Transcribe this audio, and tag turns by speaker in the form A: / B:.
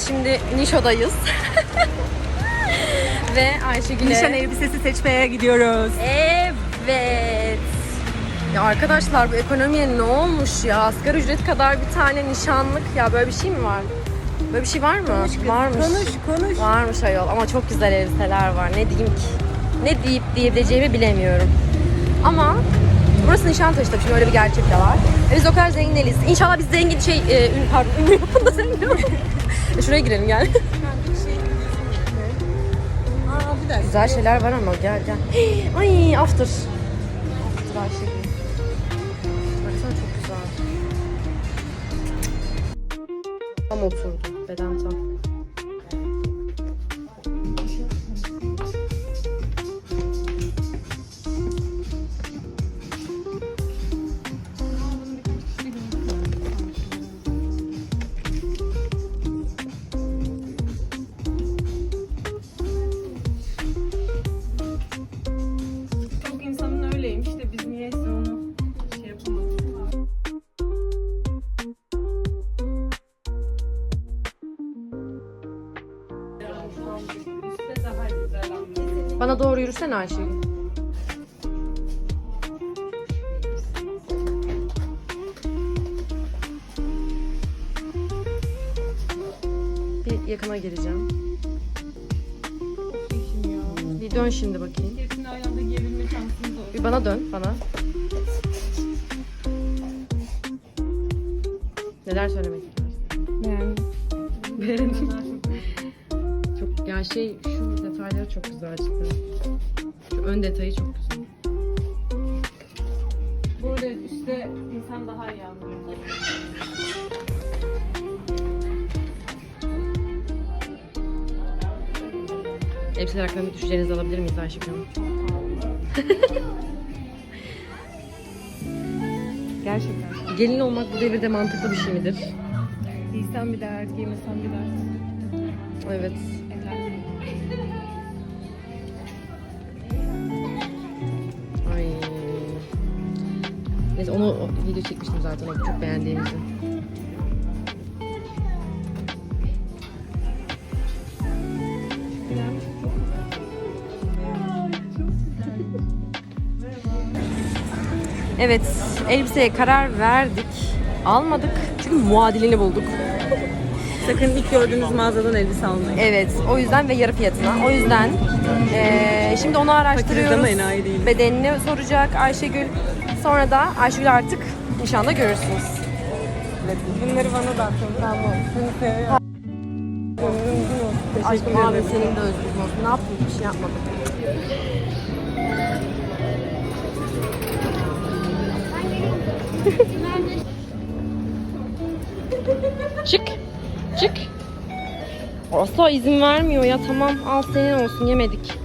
A: şimdi Nişo'dayız. Ve Ayşegül'e...
B: Nişan elbisesi seçmeye gidiyoruz.
A: Evet. Ya arkadaşlar bu ekonomiye ne olmuş ya? Asgari ücret kadar bir tane nişanlık. Ya böyle bir şey mi var? Böyle bir şey var mı? Varmış.
B: Konuş konuş.
A: Varmış ayol ama çok güzel elbiseler var. Ne diyeyim ki? Ne deyip diyebileceğimi bilemiyorum. Ama burası Nişantaşı tabii şimdi öyle bir gerçek de var. E biz o kadar zengin değiliz. İnşallah biz zengin şey, e, ün, pardon, ünlü yapın da zengin oluruz. E Şuraya girelim gel. Güzel şeyler var ama gel gel. Ay after. After Ayşegül. Baksana çok güzel. Tam oturdu. Beden tam.
B: Üstte daha güzel ama.
A: Bana doğru yürüsene Ayşegül. Bir yakına
B: ya.
A: Bir dön şimdi bakayım.
B: Hepsini aynı anda giyebilme şansımız olur.
A: Bir bana dön, bana. Neler söylemek istersin?
B: Yani.
A: Beğendim. Yani şey, şu detayları çok güzel cidden. Şu ön detayı çok güzel.
B: Burada üstte insan daha iyi anlıyor.
A: Elbiseler hakkında düşüncelerinizi alabilir miyiz Ayşegül Hanım?
B: Gerçekten.
A: Gelin olmak bu devirde mantıklı bir şey midir?
B: Giysen bir dert, giymesen bir dert.
A: Evet. Neyse onu video çekmiştim zaten o çok beğendiğimizi. Evet, elbiseye karar verdik. Almadık çünkü muadilini bulduk.
B: Sakın ilk gördüğünüz mağazadan elbise almayın.
A: Evet, o yüzden ve yarı fiyatına. O yüzden eee, şimdi onu araştırıyoruz.
B: enayi değiliz.
A: Bedenini soracak Ayşegül. Sonra da Ayşegül artık nişanda görürsünüz.
B: Bunları bana da atın. Tamam. Seni seviyorum.
A: Aşkım abi senin de özgürlüğün olsun. Ne yaptın? Bir şey yapmadım. çık. Çık. Asla izin vermiyor ya. Tamam al senin olsun yemedik.